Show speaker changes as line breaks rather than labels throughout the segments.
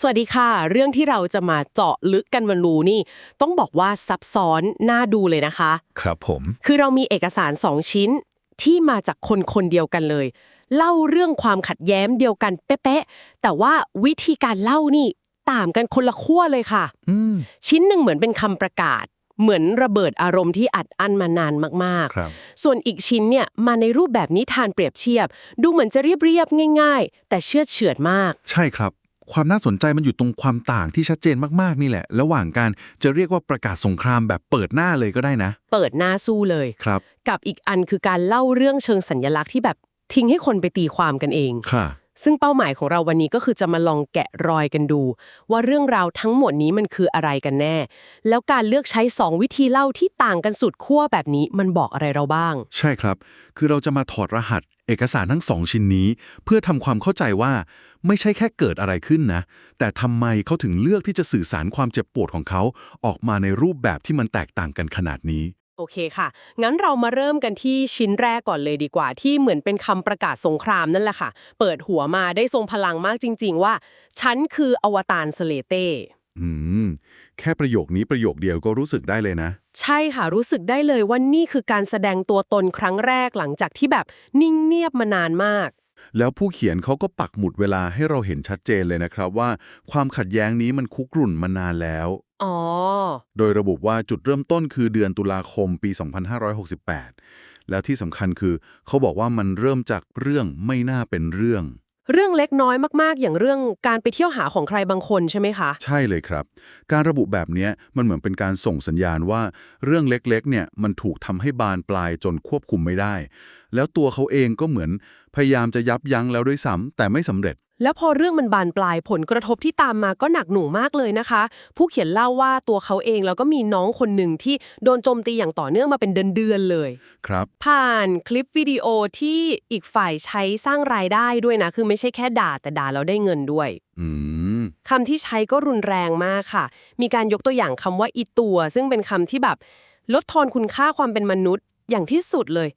สวัสดีค่ะ เรื่องที่เราจะมาเจาะลึกกันวันรูนี่ ต้องบอกว่าซับซ้อนน่าดูเลยนะคะ
ครับผม
คือเรามีเอกสารสองชิ้นที่มาจากคนคนเดียวกันเลย เล่าเรื่องความขัดแย้งเดียวกันเป๊ะๆแต่ว่าวิธีการเล่านี่ต่างกันคนละขั้วเลยค่ะ
อืม
ชิ้นหนึ่งเหมือนเป็นคำประกาศ เหมือนระเบิดอารมณ์ที่อัดอั้นมานานมาก
ครับ
ๆส่วนอีกชิ้นเนี่ยมาในรูปแบบนิทานเปรียบเทียบ ดูเหมือนจะเรียบๆง่าย ๆ แต่เชื่อดเฉือดมาก
ใช่ครับ ความน่าสนใจมันอยู่ตรงความต่างที่ชัดเจนมากๆนี่แหละ ระหว่างการจะเรียกว่าประกาศสงครามแบบเปิดหน้าเลยก็ได้นะ
เปิดหน้าสู้เลย
ครับ
กับอีกอันคือการเล่าเรื่องเชิงสัญญลักษณ์ที่แบบทิ้งให้คนไปตีความกันเอง
ค่ะ
ซึ่งเป้าหมายของเราวันนี้ก็คือจะมาลองแกะรอยกันดู ว่าเรื่องราวทั้งหมดนี้มันคืออะไรกันแน่ แล้วการเลือกใช้สองวิธีเล่าที่ต่างกันสุดขั้วแบบนี้มันบอกอะไรเราบ้าง
ใช่ครับ คือเราจะมาถอดรหัส เอกสารทั้งสองชิ้นนี้ เพื่อทำความเข้าใจว่าไม่ใช่แค่เกิดอะไรขึ้นนะ แต่ทำไมเขาถึงเลือกที่จะสื่อสารความเจ็บปวดของเขา ออกมาในรูปแบบที่มันแตกต่างกันขนาดนี้
โอเคค่ะ งั้นเรามาเริ่มกันที่ชิ้นแรกก่อนเลยดีกว่า ที่เหมือนเป็นคำประกาศสงครามนั่นแหละค่ะ เปิดหัวมาได้ทรงพลังมากจริง ๆ ว่า ฉันคืออวตารสเลเต้
อืม แค่ประโยคนี้ประโยคเดียวก็รู้สึกได้เลยนะ
ใช่ค่ะ รู้สึกได้เลยว่านี่คือการแสดงตัวตนครั้งแรกหลังจากที่แบบนิ่งเงียบมานานมาก
แล้วผู้เขียนเขาก็ปักหมุดเวลาให้เราเห็นชัดเจนเลยนะครับว่า ความขัดแย้งนี้มันคุกรุ่นมานานแล้ว
อ๋อ
โดยระบุว่าจุดเริ่มต้นคือเดือนตุลาคมปี 2568 แล้วที่สำคัญคือเขาบอกว่ามันเริ่มจากเรื่องไม่น่าเป็นเรื่อง
เรื่องเล็กน้อยมากๆ อย่างเรื่องการไปเที่ยวหาของใครบางคนใช่ไหมคะ
ใช่เลยครับ การระบุแบบเนี้ยมันเหมือนเป็นการส่งสัญญาณว่าเรื่องเล็กๆ เนี่ยมันถูกทำให้บานปลายจนควบคุมไม่ได้ แล้วตัวเขาเองก็เหมือนพยายามจะยับยั้งแล้วด้วยซ้ำแต่ไม่สำเร็จ
แล้วพอเรื่องมันบานปลายผลกระทบที่ตามมาก็หนักหน่วงมากเลยนะคะ ผู้เขียนเล่าว่าตัวเขาเองแล้วก็มีน้องคนหนึ่งที่โดนโจมตีอย่างต่อเนื่องมาเป็นเดือนๆเลย
ครับ
ผ่านคลิปวิดีโอที่อีกฝ่ายใช้สร้างรายได้ด้วยนะ คือไม่ใช่แค่ด่าแต่ด่าแล้วได้เงินด้วย
อืม
คำที่ใช้ก็รุนแรงมากค่ะ มีการยกตัวอย่างคำว่าอีตัว ซึ่งเป็นคำที่แบบ ลดทอนคุณค่าความเป็นมนุษย์อย่างที่สุดเลย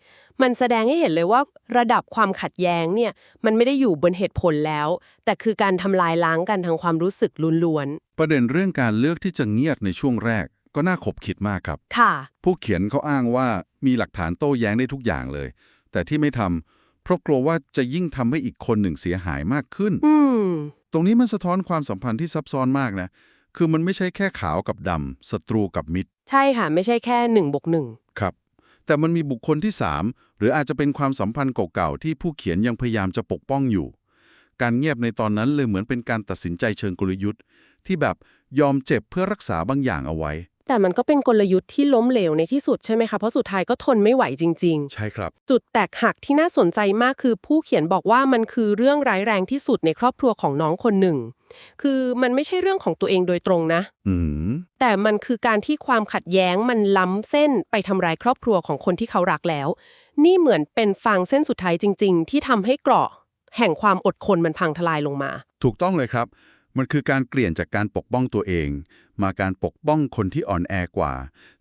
มันแสดงให้เห็นเลยว่าระดับความขัดแย้งเนี่ยมันไม่ได้อยู่บนเหตุผลแล้ว แต่คือการทำลายล้างกันทางความรู้สึกล้วน
ประเด็นเรื่องการเลือกที่จะเงียบในช่วงแรก ก็น่าขบคิดมากครับ
ๆค่ะ
ผู้เขียนเขาอ้างว่ามีหลักฐานโต้แย้งได้ทุกอย่างเลย แต่ที่ไม่ทำเพราะกลัวว่าจะยิ่งทำให้อีกคนหนึ่งเสียหายมากขึ้น
อืม
ตรงนี้มันสะท้อนความสัมพันธ์ที่ซับซ้อนมากนะคือมันไม่ใช่แค่ขาวกับดำศัตรูกับมิตร
ใช่ค่ะ ไม่ใช่แค่หนึ่งบวกหนึ่ง
ครับ แต่มันมีบุคคลที่ 3 หรืออาจจะเป็นความสัมพันธ์เก่าๆที่ผู้เขียนยังพยายามจะปกป้องอยู่ การเงียบในตอนนั้นเลยเหมือนเป็นการตัดสินใจเชิงกลยุทธ์ ที่แบบยอมเจ็บเพื่อรักษาบางอย่างเอาไว้
แต่มันก็เป็นกลยุทธ์ที่ล้มเหลวในที่สุดใช่ไหมคะเพราะสุดท้ายก็ทนไม่ไหวจริง ๆ
ใช่ครับ
จุดแตกหักที่น่าสนใจมากคือผู้เขียนบอกว่ามันคือเรื่องร้ายแรงที่สุดในครอบครัวของน้องคนหนึ่ง คือมันไม่ใช่เรื่องของตัวเองโดยตรงนะ
อืม
แต่มันคือการที่ความขัดแย้งมันล้ำเส้นไปทำร้ายครอบครัวของคนที่เขารักแล้ว นี่เหมือนเป็นฟางเส้นสุดท้ายจริง ๆ ที่ทำให้เกราะ แห่งความอดทนมันพังทลายลงมา
ถูกต้องเลยครับ มันคือการเปลี่ยนจากการปกป้องตัวเอง มาการปกป้องคนที่อ่อนแอกว่า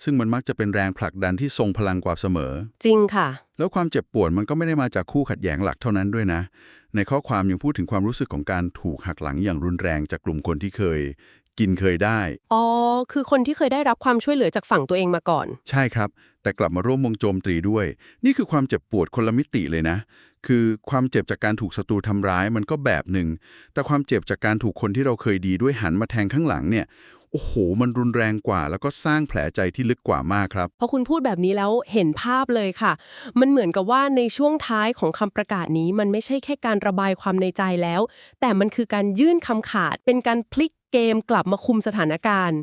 ซึ่งมันมักจะเป็นแรงผลักดันที่ทรงพลังกว่าเสมอ
จริงค่ะ
แล้วความเจ็บปวดมันก็ไม่ได้มาจากคู่ขัดแย้งหลักเท่านั้นด้วยนะ ในข้อความยังพูดถึงความรู้สึกของการถูกหักหลังอย่างรุนแรงจากกลุ่มคนที่เคย กินเคยได้
อ๋อ คือคนที่เคยได้รับความช่วยเหลือจากฝั่งตัวเองมาก่อน
ใช่ครับ แต่กลับมาร่วมวงโจมตีด้วย นี่คือความเจ็บปวดคนละมิติเลยนะ คือความเจ็บจากการถูกศัตรูทำร้ายมันก็แบบหนึ่ง แต่ความเจ็บจากการถูกคนที่เราเคยดีด้วยหันมาแทงข้างหลังเนี่ยโอ้โห มันรุนแรงกว่า แล้วก็สร้างแผลใจที่ลึกกว่ามากครับ
พอคุณพูดแบบนี้แล้วเห็นภาพเลยค่ะ มันเหมือนกับว่าในช่วงท้ายของคำประกาศนี้ มันไม่ใช่แค่การระบายความในใจแล้ว แต่มันคือการยื่นคำขาด เป็นการพลิกเกมกลับมาคุมสถานการณ์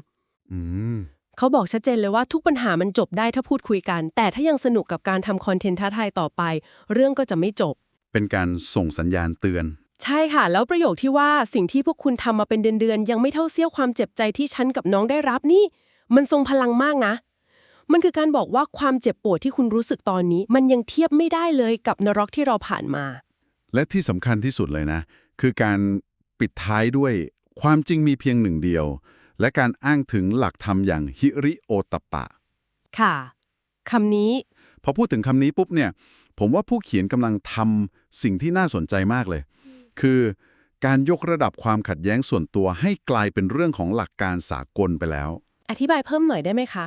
อืม
เขาบอกชัดเจนเลยว่าทุกปัญหามันจบได้ถ้าพูดคุยกัน แต่ถ้ายังสนุกกับการทำคอนเทนต์ท้าทายต่อไป เรื่องก็จะไม่จบ
เป็นการส่งสัญญาณเตือน
ใช่ค่ะ แล้วประโยคที่ว่าสิ่งที่พวกคุณทำมาเป็นเดือนๆ ยังไม่เท่าเสี้ยวความเจ็บใจที่ฉันกับน้องได้รับนี่ มันทรงพลังมากนะ มันคือการบอกว่าความเจ็บปวดที่คุณรู้สึกตอนนี้ มันยังเทียบไม่ได้เลยกับนรกที่เราผ่านมา
และที่สำคัญที่สุดเลยนะ คือการปิดท้ายด้วยความจริงมีเพียงหนึ่งเดียว และการอ้างถึงหลักธรรมอย่างฮิริโอตปปะ
ค่ะคำนี้
พอพูดถึงคำนี้ปุ๊บเนี่ย ผมว่าผู้เขียนกำลังทำสิ่งที่น่าสนใจมากเลย คือการยกระดับความขัดแย้งส่วนตัวให้กลายเป็นเรื่องของหลักการสากลไปแล้ว
อธิบายเพิ่มหน่อยได้ไหมคะ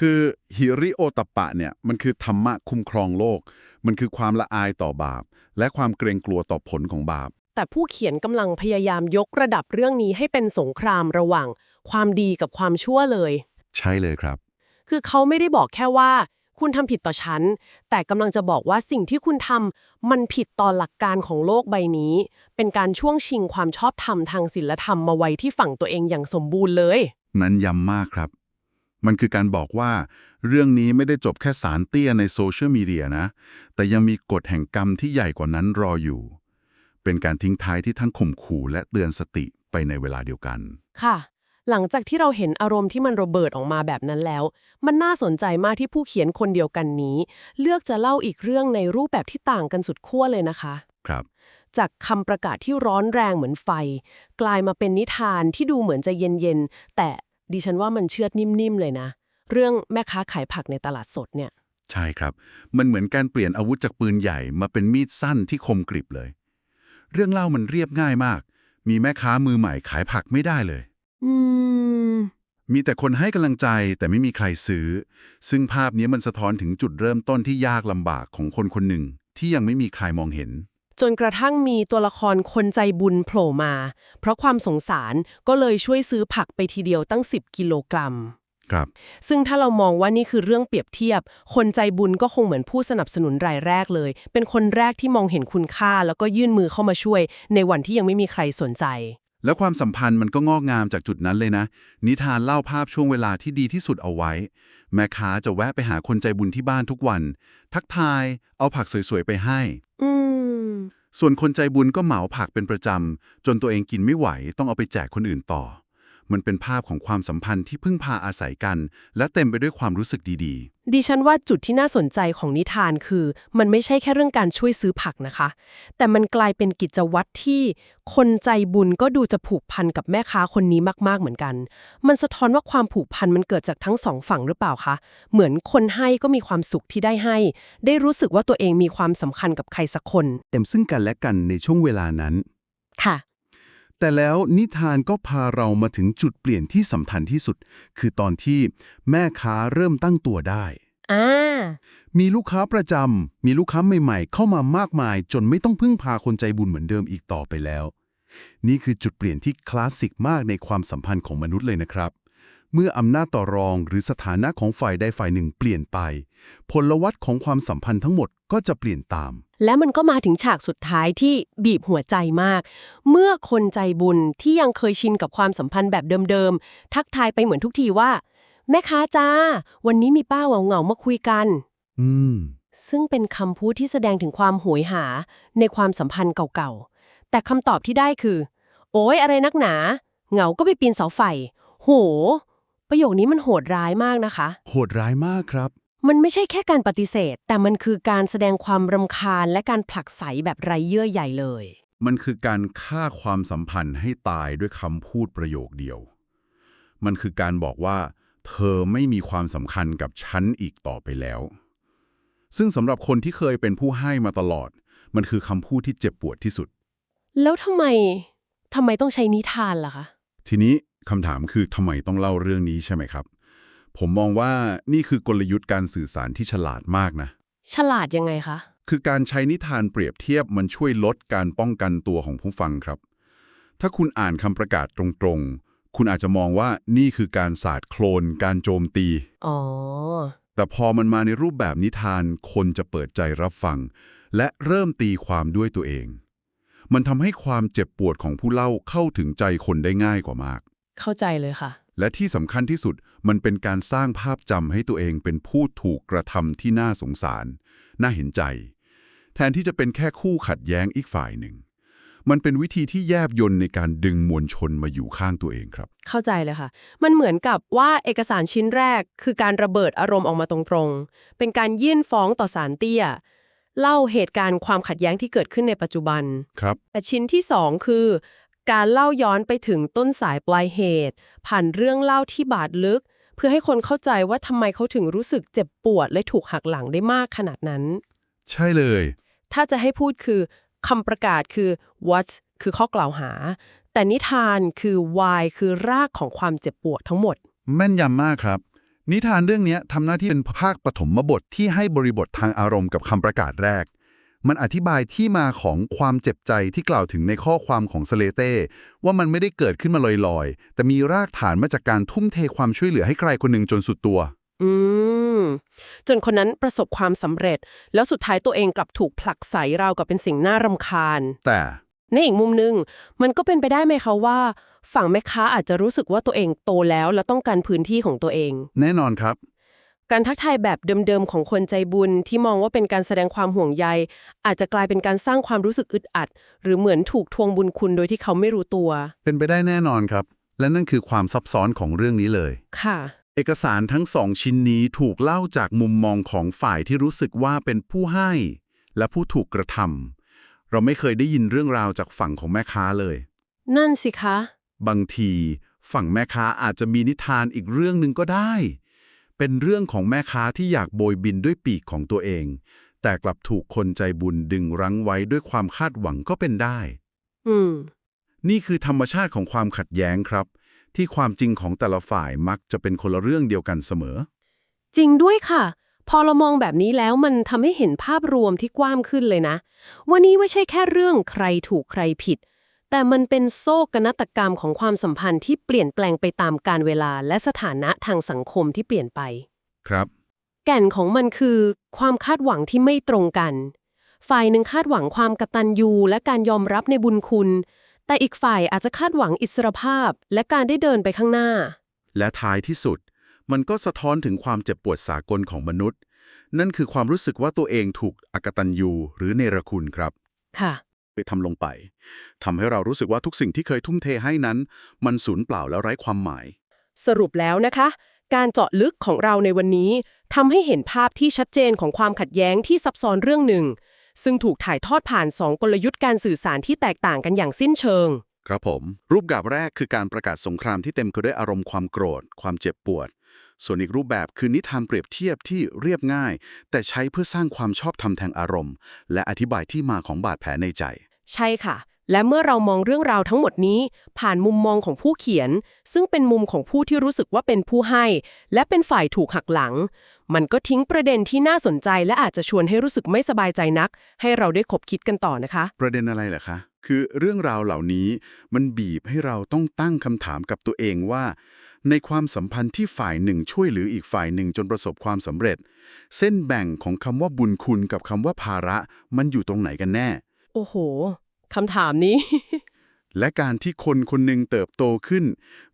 คือฮิริโอตปปะเนี่ยมันคือธรรมะคุ้มครองโลก มันคือความละอายต่อบาป และความเกรงกลัวต่อผลของบาป
แต่ผู้เขียนกำลังพยายามยกระดับเรื่องนี้ให้เป็นสงครามระหว่าง ความดีกับความชั่วเลย
ใช่เลยครับ
คือเขาไม่ได้บอกแค่ว่า คุณทำผิดต่อฉัน แต่กำลังจะบอกว่าสิ่งที่คุณทำมันผิดต่อหลักการของโลกใบนี้ เป็นการช่วงชิงความชอบธรรมทางศีลธรรมมาไว้ที่ฝั่งตัวเองอย่างสมบูรณ์เลย
นั้นย้ำมากครับ มันคือการบอกว่า เรื่องนี้ไม่ได้จบแค่สารเตี้ยในโซเชียลมีเดียนะ แต่ยังมีกฎแห่งกรรมที่ใหญ่กว่านั้นรออยู่ เป็นการทิ้งท้ายที่ทั้งข่มขู่และเตือนสติไปในเวลาเดียวกัน
ค่ะ หลังจากที่เราเห็นอารมณ์ที่มันระเบิดออกมาแบบนั้นแล้ว มันน่าสนใจมากที่ผู้เขียนคนเดียวกันนี้ เลือกจะเล่าอีกเรื่องในรูปแบบที่ต่างกันสุดขั้วเลยนะคะ
ครับ
จากคำประกาศที่ร้อนแรงเหมือนไฟ กลายมาเป็นนิทานที่ดูเหมือนจะเย็นๆแต่ดิฉันว่ามันเชือดนิ่มๆเลยนะ เรื่องแม่ค้าขายผักในตลาดสดเนี่ย
ใช่ครับ มันเหมือนการเปลี่ยนอาวุธจากปืนใหญ่มาเป็นมีดสั้นที่คมกริบเลย เรื่องเล่ามันเรียบง่ายมาก มีแม่ค้ามือใหม่ขายผักไม่ได้เลย
อื ม
มีแต่คนให้กำลังใจแต่ไม่มีใครซื้อ ซึ่งภาพนี้มันสะท้อนถึงจุดเริ่มต้นที่ยากลำบากของคนคนหนึ่ง ที่ยังไม่มีใครมองเห็น
จนกระทั่งมีตัวละครคนใจบุญโผล่มา เพราะความสงสารก็เลยช่วยซื้อผักไปทีเดียวตั้ง 10 กิโลกรัม
ครับ
ซึ่งถ้าเรามองว่านี่คือเรื่องเปรียบเทียบ คนใจบุญก็คงเหมือนผู้สนับสนุนรายแรกเลย เป็นคนแรกที่มองเห็นคุณค่า แล้วก็ยื่นมือเข้ามาช่วย ในวันที่ยังไม่มีใครสนใจ
แล้วความสัมพันธ์มันก็งอกงามจากจุดนั้นเลยนะ นิทานเล่าภาพช่วงเวลาที่ดีที่สุดเอาไว้ แม่ค้าจะแวะไปหาคนใจบุญที่บ้านทุกวัน ทักทาย เอาผักสวยๆไปให้
อืม
ส่วนคนใจบุญก็เหมาผักเป็นประจำ จนตัวเองกินไม่ไหวต้องเอาไปแจกคนอื่นต่อ มันเป็นภาพของความสัมพันธ์ที่พึ่งพาอาศัยกัน และเต็มไปด้วยความรู้สึกดี
ดิฉันว่าจุดที่น่าสนใจของนิทานคือ มันไม่ใช่แค่เรื่องการช่วยซื้อผักนะคะ แต่มันกลายเป็นกิจวัตรที่ คนใจบุญก็ดูจะผูกพันกับแม่ค้าคนนี้มากๆเหมือนกัน มันสะท้อนว่าความผูกพันมันเกิดจากทั้งสองฝั่งหรือเปล่าคะ เหมือนคนให้ก็มีความสุขที่ได้ให้ ได้รู้สึกว่าตัวเองมีความสำคัญกับใครสักคน
เต็มซึ่งกันและกันในช่วงเวลานั้น
ค่ะ
แต่แล้วนิทานก็พาเรามาถึงจุดเปลี่ยนที่สำคัญที่สุด คือตอนที่แม่ค้าเริ่มตั้งตัวได้
อ่า
มีลูกค้าประจำ มีลูกค้าใหม่ๆ เข้ามามากมาย จนไม่ต้องพึ่งพาคนใจบุญเหมือนเดิมอีกต่อไปแล้ว นี่คือจุดเปลี่ยนที่คลาสสิกมากในความสัมพันธ์ของมนุษย์เลยนะครับ เมื่ออำนาจต่อรองหรือสถานะของฝ่ายใดฝ่ายหนึ่งเปลี่ยนไปพลวัตของความสัมพันธ์ทั้งหมดก็จะเปลี่ยนตาม
และมันก็มาถึงฉากสุดท้ายที่บีบหัวใจมาก เมื่อคนใจบุญที่ยังเคยชินกับความสัมพันธ์แบบเดิมๆ ทักทายไปเหมือนทุกทีว่า แม่ค้าจ้า วันนี้มีป้าเหงาๆมาคุยกัน
อืม
ซึ่งเป็นคำพูดที่แสดงถึงความโหยหาในความสัมพันธ์เก่าๆ แต่คำตอบที่ได้คือ โอ้ยอะไรนักหนา เหงาก็ไปปีนเสาไฟ โห ประโยคนี้มันโหดร้ายมากนะคะ
โหดร้ายมากครับ
มันไม่ใช่แค่การปฏิเสธ แต่มันคือการแสดงความรำคาญและการผลักไสแบบไร้เยื่อใยเลย
ๆมันคือการฆ่าความสัมพันธ์ให้ตายด้วยคำพูดประโยคเดียว มันคือการบอกว่า เธอไม่มีความสำคัญกับฉันอีกต่อไปแล้ว ซึ่งสำหรับคนที่เคยเป็นผู้ให้มาตลอด มันคือคำพูดที่เจ็บปวดที่สุด
แล้วทำไมทำไมต้องใช้นิทานล่ะคะ
ทีนี้คำถามคือทำไมต้องเล่าเรื่องนี้ใช่ไหมครับ ผมมองว่านี่คือกลยุทธ์การสื่อสารที่ฉลาดมากนะ
ฉลาดยังไงคะ
คือการใช้นิทานเปรียบเทียบมันช่วยลดการป้องกันตัวของผู้ฟังครับ ถ้าคุณอ่านคำประกาศตรงๆ คุณอาจจะมองว่านี่คือการสาดโคลน การโจมตี
อ๋อ
แต่พอมันมาในรูปแบบนิทานคนจะเปิดใจรับฟัง และเริ่มตีความด้วยตัวเอง มันทำให้ความเจ็บปวดของผู้เล่าเข้าถึงใจคนได้ง่ายกว่ามาก
เข้าใจเลยค่ะ
และที่สำคัญที่สุดมันเป็นการสร้างภาพจำให้ตัวเองเป็นผู้ถูกกระทำที่น่าสงสาร น่าเห็นใจ แทนที่จะเป็นแค่คู่ขัดแย้งอีกฝ่ายหนึ่ง มันเป็นวิธีที่แยบยนในการดึงมวลชนมาอยู่ข้างตัวเองครับ
เข้าใจเลยค่ะ มันเหมือนกับว่าเอกสารชิ้นแรก คือการระเบิดอารมณ์ออกมาตรงๆ เป็นการยื่นฟ้องต่อศาลเตี้ย เล่าเหตุการณ์ความขัดแย้งที่เกิดขึ้นในปัจจุบัน
ครับ
แต่ชิ้นที่สองคือ การเล่าย้อนไปถึงต้นสายปลายเหตุ ผ่านเรื่องเล่าที่บาดลึก เพื่อให้คนเข้าใจว่าทำไมเขาถึงรู้สึกเจ็บปวด และถูกหักหลังได้มากขนาดนั้น
ใช่เลย
ถ้าจะให้พูดคือคำประกาศคือ what คือข้อกล่าวหา แต่นิทานคือ why คือรากของความเจ็บปวดทั้งหมด
แม่นยำมากครับ นิทานเรื่องนี้ทำหน้าที่เป็นภาคปฐมบทที่ให้บริบททางอารมณ์กับคำประกาศแรก มันอธิบายที่มาของความเจ็บใจที่กล่าวถึงในข้อความของสเลเต้ว่ามันไม่ได้เกิดขึ้นมาลอยๆ แต่มีรากฐานมาจากการทุ่มเทความช่วยเหลือให้ใครคนหนึ่งจนสุดตัว
อืม จนคนนั้นประสบความสำเร็จ แล้วสุดท้ายตัวเองกลับถูกผลักไสราวกับเป็นสิ่งน่ารำคาญ
แต่
ในอีกมุมหนึง มันก็เป็นไปได้ไหมคะว่า ฝั่งแม่ค้าอาจจะรู้สึกว่าตัวเองโตแล้วและต้องการพื้นที่ของตัวเอง
แน่นอนครับ
การทักทายแบบเดิมๆของคนใจบุญที่มองว่าเป็นการแสดงความห่วงใย อาจจะกลายเป็นการสร้างความรู้สึกอึดอัด หรือเหมือนถูกทวงบุญคุณโดยที่เขาไม่รู้ตัว
เป็นไปได้แน่นอนครับ และนั่นคือความซับซ้อนของเรื่องนี้เลย
ค่ะ
เอกสารทั้งสองชิ้นนี้ถูกเล่าจากมุมมองของฝ่ายที่รู้สึกว่าเป็นผู้ให้ และผู้ถูกกระทำเราไม่เคยได้ยินเรื่องราวจากฝั่งของแม่ค้าเลย
นั่นสิคะ
บางที ฝั่งแม่ค้าอาจจะมีนิทานอีกเรื่องหนึ่งก็ได้ เป็นเรื่องของแม่ค้าที่อยากโบยบินด้วยปีกของตัวเอง แต่กลับถูกคนใจบุญดึงรั้งไว้ด้วยความคาดหวังก็เป็นได้
อืม
นี่คือธรรมชาติของความขัดแย้งครับ ที่ความจริงของแต่ละฝ่ายมักจะเป็นคนละเรื่องเดียวกันเสมอ
จริงด้วยค่ะ พอเรามองแบบนี้แล้วมันทำให้เห็นภาพรวมที่กว้างขึ้นเลยนะวันนี้ไม่ใช่แค่เรื่องใครถูกใครผิด แต่มันเป็นโซ่กนาฏกรรมของความสัมพันธ์ที่เปลี่ยนแปลงไปตามกาลเวลาและสถานะทางสังคมที่เปลี่ยนไป
ครับ
แก่นของมันคือ ความคาดหวังที่ไม่ตรงกัน ฝ่ายหนึ่งคาดหวังความกตัญญูและการยอมรับในบุญคุณ แต่อีกฝ่ายอาจจะคาดหวังอิสรภาพและการได้เดินไปข้างหน้า
และท้ายที่สุด มันก็สะท้อนถึงความเจ็บปวดสากลของมนุษย์ นั่นคือความรู้สึกว่าตัวเองถูกอกตัญญูหรือเนรคุณครับ
ค่ะ
ไปทำลงไปทำให้เรารู้สึกว่าทุกสิ่งที่เคยทุ่มเทให้นั้น มันสูญเปล่าและไร้ความหมาย
สรุปแล้วนะคะ การเจาะลึกของเราในวันนี้ทำให้เห็นภาพที่ชัดเจนของความขัดแย้งที่ซับซ้อนเรื่องหนึ่ง ซึ่งถูกถ่ายทอดผ่านสองกลยุทธ์การสื่อสารที่แตกต่างกันอย่างสิ้นเชิง
ครับผม รูปแบบแรกคือการประกาศสงครามที่เต็มไปด้วยอารมณ์ความโกรธ ความเจ็บปวด ส่วนอีกรูปแบบคือนิทานเปรียบเทียบที่เรียบง่าย แต่ใช้เพื่อสร้างความชอบธรรมทางอารมณ์ และอธิบายที่มาของบาดแผลในใจ
ใช่ค่ะ และเมื่อเรามองเรื่องราวทั้งหมดนี้ ผ่านมุมมองของผู้เขียน ซึ่งเป็นมุมของผู้ที่รู้สึกว่าเป็นผู้ให้ และเป็นฝ่ายถูกหักหลัง มันก็ทิ้งประเด็นที่น่าสนใจ และอาจจะชวนให้รู้สึกไม่สบายใจนัก ให้เราได้คบคิดกันต่อนะคะ
ประเด็นอะไรเหรอคะคือเรื่องราวเหล่านี้มันบีบให้เราต้องตั้งคำถามกับตัวเองว่า ในความสัมพันธ์ที่ฝ่ายหนึ่งช่วยเหลืออีกฝ่ายหนึ่งจนประสบความสำเร็จ เส้นแบ่งของคำว่าบุญคุณกับคำว่าภาระ มันอยู่ตรงไหนกันแน่
โอ้โหคำถามนี้
และการที่คนคนหนึ่งเติบโตขึ้น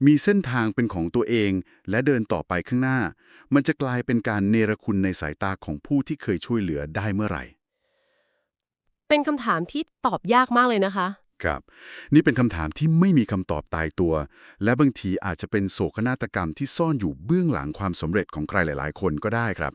มีเส้นทางเป็นของตัวเอง และเดินต่อไปข้างหน้า มันจะกลายเป็นการเนรคุณในสายตาของผู้ที่เคยช่วยเหลือได้เมื่อไหร่
เป็นคำถามที่ตอบยากมากเลยนะคะ
ครับ นี่เป็นคำถามที่ไม่มีคำตอบตายตัว และบางทีอาจจะเป็นโศกนาฏกรรมที่ซ่อนอยู่เบื้องหลังความสำเร็จของใครหลาย ๆ คนก็ได้ครับ